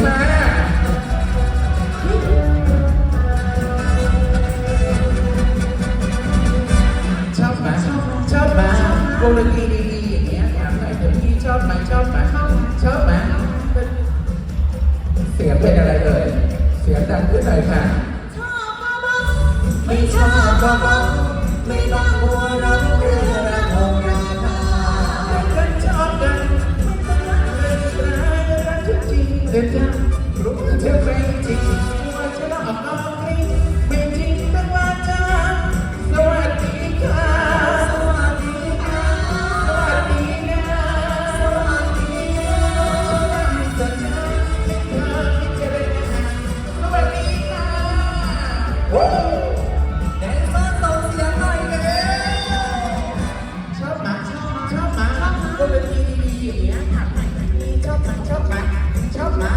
ข้างหน้ชอบไหมชอบไหมวงดนตรีดีๆอย่เงี้ยถามหน่อยที่ชอบไหมชอบไหมชอบไหมเสียงเป็นอะไรเอ่ยเสียงดังขึ้นหน่ค่ะก็ไม่ต้องวน Tip down. Tip down. Tip down. Tip down. come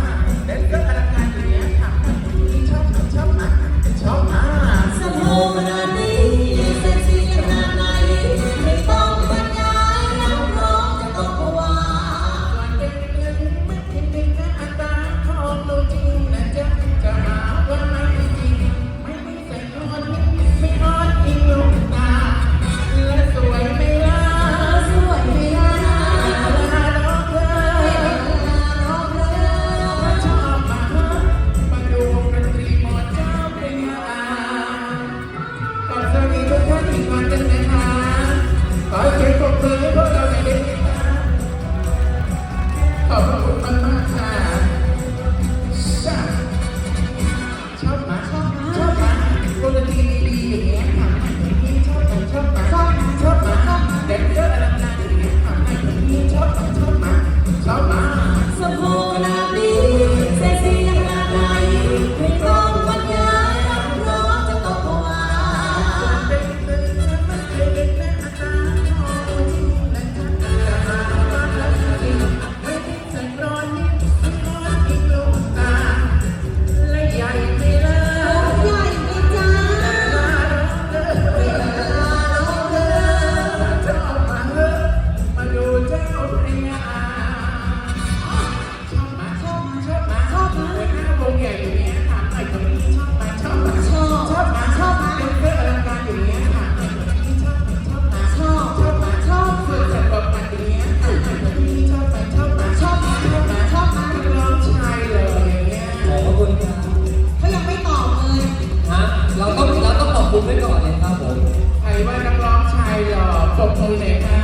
คุณไว้ก่อนเลยครับผมใครว่านักร้องชายหล่อปรบมือหน่อยค่ะ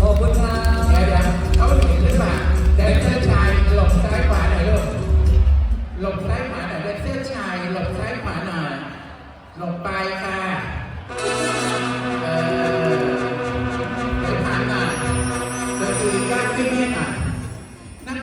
ขอบคุณครับเดี๋ยวนเขาถึงขึ้นมาแดนเซอร์ชายหลบซ้ายขวาหน่อยลูกหลบซ้ายขวาหน่อยแดนเซอร์ชายหลบซ้ายขวาหน่อยหลบไปค่ะ